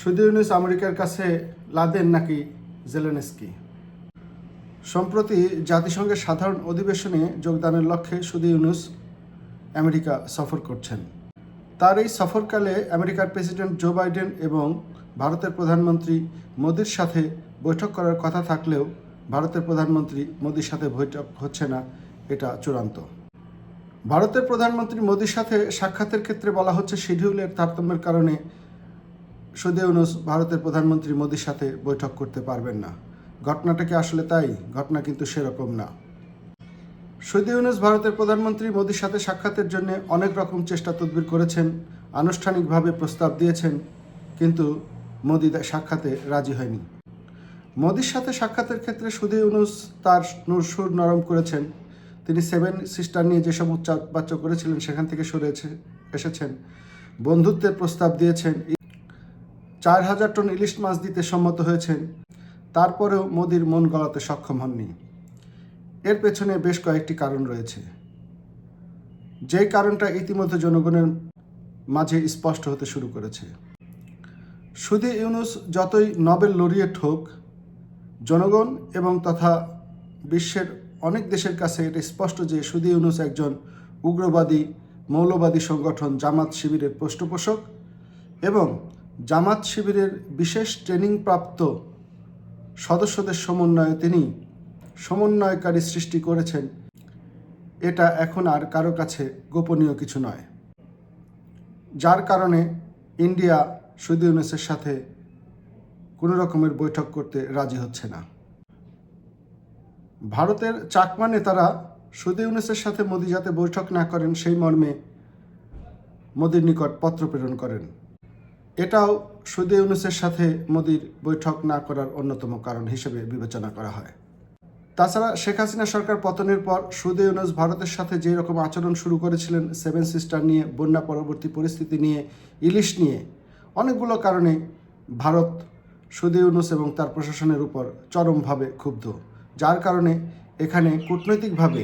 সুদি ইউনুস আমেরিকার কাছে লাদেন নাকি জেলেনস্কি? সম্প্রতি জাতিসংঘের সাধারণ অধিবেশনে যোগদানের লক্ষ্যে সুদি ইউনুস আমেরিকা সফর করছেন। তার এই সফরকালে আমেরিকার প্রেসিডেন্ট জো বাইডেন এবং ভারতের প্রধানমন্ত্রী মোদির সাথে বৈঠক করার কথা থাকলেও ভারতের প্রধানমন্ত্রী মোদির সাথে বৈঠক হচ্ছে না এটা চূড়ান্ত। ভারতের প্রধানমন্ত্রী মোদির সাথে সাক্ষাতের ক্ষেত্রে বলা হচ্ছে শিডিউলের তারতম্যের কারণে সৌদি ইউনুস ভারতের প্রধানমন্ত্রী মোদির সাথে বৈঠক করতে পারবেন না। ঘটনাটা কি আসলে তাই? ঘটনা কিন্তু সেরকম না। সৌদি ইউনুস ভারতের প্রধানমন্ত্রী মোদির সাথে সাক্ষাতের জন্য অনেক রকম চেষ্টা তদবির করেছেন, আনুষ্ঠানিকভাবে প্রস্তাব দিয়েছেন, কিন্তু মোদি সাক্ষাতে রাজি হয়নি। মোদীর সাথে সাক্ষাতের ক্ষেত্রে সুদী ইউনুস তার সুর নরম করেছেন। তিনি সেভেন সিস্টার নিয়ে যেসব উচ্চাবাচ্য করেছিলেন, সেখান থেকে সরে এসেছেন। বন্ধুত্বের প্রস্তাব দিয়েছেন। চার হাজার টন ইলিশ মাছ দিতে সম্মত হয়েছেন। তারপরেও মোদির মন গলাতে সক্ষম হননি। এর পেছনে বেশ কয়েকটি কারণ রয়েছে। যেই কারণটা ইতিমধ্যে জনগণের মাঝে স্পষ্ট হতে শুরু করেছে। সুদী ইউনুস যতই নোবেল লরিয়েট হোক, জনগণ এবং তথা বিশ্বের অনেক দেশের কাছে এটা স্পষ্ট যে সুদী ইউনুস একজন উগ্রবাদী, মৌলবাদী সংগঠন জামাত শিবিরের পৃষ্ঠপোষক এবং জামাত শিবিরের বিশেষ ট্রেনিংপ্রাপ্ত সদস্যদের সমন্বয়ে তিনি সমন্বয়কারী সৃষ্টি করেছেন। এটা এখন আর কারও কাছে গোপনীয় কিছু নয়। যার কারণে ইন্ডিয়া সুদী ইউনুসের সাথে কোনো রকমের বৈঠক করতে রাজি হচ্ছে না। ভারতের চাকমা নেতারা সুদী ইউনুসের সাথে মোদি যাতে বৈঠক না করেন, সেই মর্মে মোদির নিকট পত্র প্রেরণ করেন। এটাও সুদী ইউনুসের সাথে মোদির বৈঠক না করার অন্যতম কারণ হিসেবে বিবেচনা করা হয়। তাছাড়া শেখ হাসিনা সরকার পতনের পর সুদী ইউনুস ভারতের সাথে যে রকম আচরণ শুরু করেছিলেন, সেভেন সিস্টার নিয়ে, বন্যা পরবর্তী পরিস্থিতি নিয়ে, ইলিশ নিয়ে, অনেকগুলো কারণে ভারত সুদী ইউনুস এবং তার প্রশাসনের উপর চরমভাবে ক্ষুব্ধ, যার কারণে এখানে কূটনৈতিকভাবে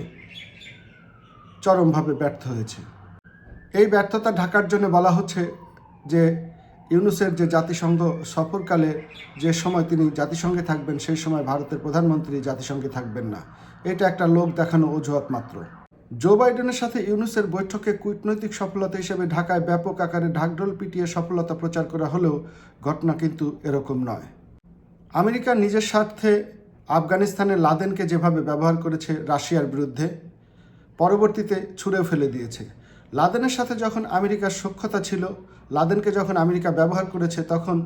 চরমভাবে ব্যর্থ হয়েছে। এই ব্যর্থতা ঢাকার জন্য বলা হচ্ছে যে ইউনুসের যে জাতিসংঘ সফরকালে যে সময় তিনি জাতিসংঘে থাকবেন, সেই সময় ভারতের প্রধানমন্ত্রী জাতিসংঘে থাকবেন না। এটা একটা লোক দেখানো অজুহাত মাত্র। জো বাইডেনের সাথে ইউনুসের বৈঠকে কূটনৈতিক সফলতা হিসেবে ঢাকায় ব্যাপক আকারে ঢাকঢোল পিটিয়ে সফলতা প্রচার করা হলেও ঘটনা কিন্তু এরকম নয়। আমেরিকা নিজের স্বার্থে আফগানিস্তানের লাদেনকে যেভাবে ব্যবহার করেছে রাশিয়ার বিরুদ্ধে, পরবর্তীতে ছুঁড়ে ফেলে দিয়েছে। লাদেনের সাথে যখন আমেরিকার সক্ষতা ছিল, লাদেনকে যখন আমেরিকা ব্যবহার করেছে, তখন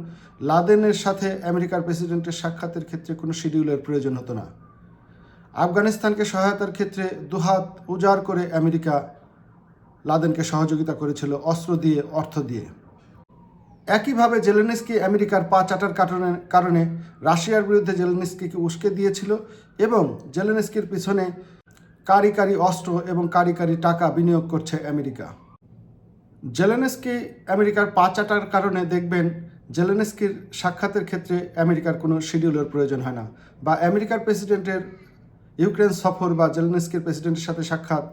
লাদেনের সাথে আমেরিকার প্রেসিডেন্টের সাক্ষাতের ক্ষেত্রে কোনো শিডিউলের প্রয়োজন হতো না। আফগানিস্তানকে সহায়তার ক্ষেত্রে দুহাত উজাড় করে আমেরিকা লাদেনকে সহযোগিতা করেছিল, অস্ত্র দিয়ে, অর্থ দিয়ে। একইভাবে জেলেনস্কি আমেরিকার পা চাটার কারণে কারণে রাশিয়ার বিরুদ্ধে জেলেনস্কিকে উস্কে দিয়েছিল এবং জেলেনস্কির পিছনে কারি কারি অস্ত্র এবং কারি কারি টাকা বিনিয়োগ করছে আমেরিকা। জেলেনেস্কি আমেরিকার পা চাটার কারণে দেখবেন জেলেনেস্কির সাক্ষাতের ক্ষেত্রে আমেরিকার কোনো শিডিউলের প্রয়োজন হয় না বা আমেরিকার প্রেসিডেন্টের ইউক্রেন সফর বা জেলেনস্কির প্রেসিডেন্টের সাথে সাক্ষাৎ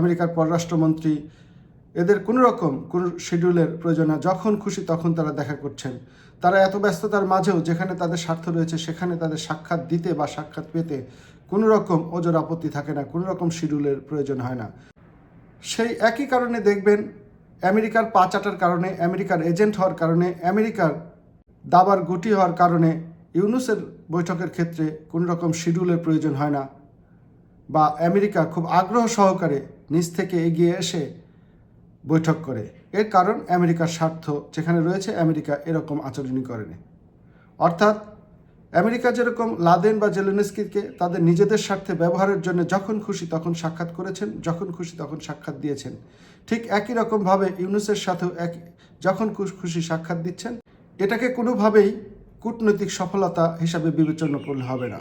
আমেরিকার পররাষ্ট্রমন্ত্রী এদের কোনো রকম কোনো শিডিউলের প্রয়োজন না। যখন খুশি তখন তারা দেখা করছেন। তারা এত ব্যস্ততার মাঝেও যেখানে তাদের স্বার্থ রয়েছে সেখানে তাদের সাক্ষাৎ দিতে বা সাক্ষাৎ পেতে কোনো রকম ওজোর আপত্তি থাকে না, কোনো রকম শিডিউলের প্রয়োজন হয় না। সেই একই কারণে দেখবেন আমেরিকার পা চাটার কারণে, আমেরিকার এজেন্ট হওয়ার কারণে, আমেরিকার দাবার গুটি হওয়ার কারণে ইউনুসের বৈঠকের ক্ষেত্রে কোনো রকম শিডিউলের প্রয়োজন হয় না বা আমেরিকা খুব আগ্রহ সহকারে নিজ থেকে এগিয়ে এসে বৈঠক করে। এর কারণ আমেরিকার স্বার্থ যেখানে রয়েছে, আমেরিকা এরকম আচরণই করেনি। অর্থাৎ আমেরিকা যেরকম লাদেন বা জেলেনস্কিকে তাদের নিজেদের স্বার্থে ব্যবহারের জন্য যখন খুশি তখন সাক্ষাৎ করেছেন, যখন খুশি তখন সাক্ষাৎ দিয়েছেন। ঠিক একই রকমভাবে ইউনুসের সাথেও এক, যখন খুশ- খুশি সাক্ষাৎ দিচ্ছেন, এটাকে কোনোভাবেই কূটনৈতিক সফলতা হিসাবে বিবেচনা করলে হবে না।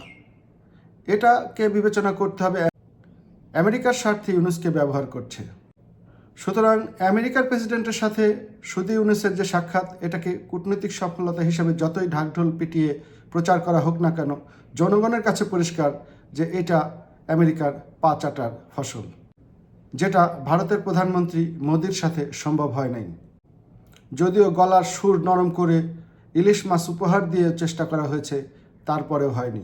এটাকে বিবেচনা করতে হবে আমেরিকার স্বার্থে ইউনুসকে ব্যবহার করছে। সুতরাং আমেরিকার প্রেসিডেন্টের সাথে সুদি ইউনুসের যে সাক্ষাৎ, এটাকে কূটনৈতিক সফলতা হিসেবে যতই ঢাকঢোল পিটিয়ে প্রচার করা হোক না কেন, জনগণের কাছে পরিষ্কার যে এটা আমেরিকার পা চাটার ফসল, যেটা ভারতের প্রধানমন্ত্রী মোদির সাথে সম্ভব হয় নাই। যদিও গলার সুর নরম করে ইলিশ মাছ উপহার দিয়ে চেষ্টা করা হয়েছে, তারপরেও হয়নি।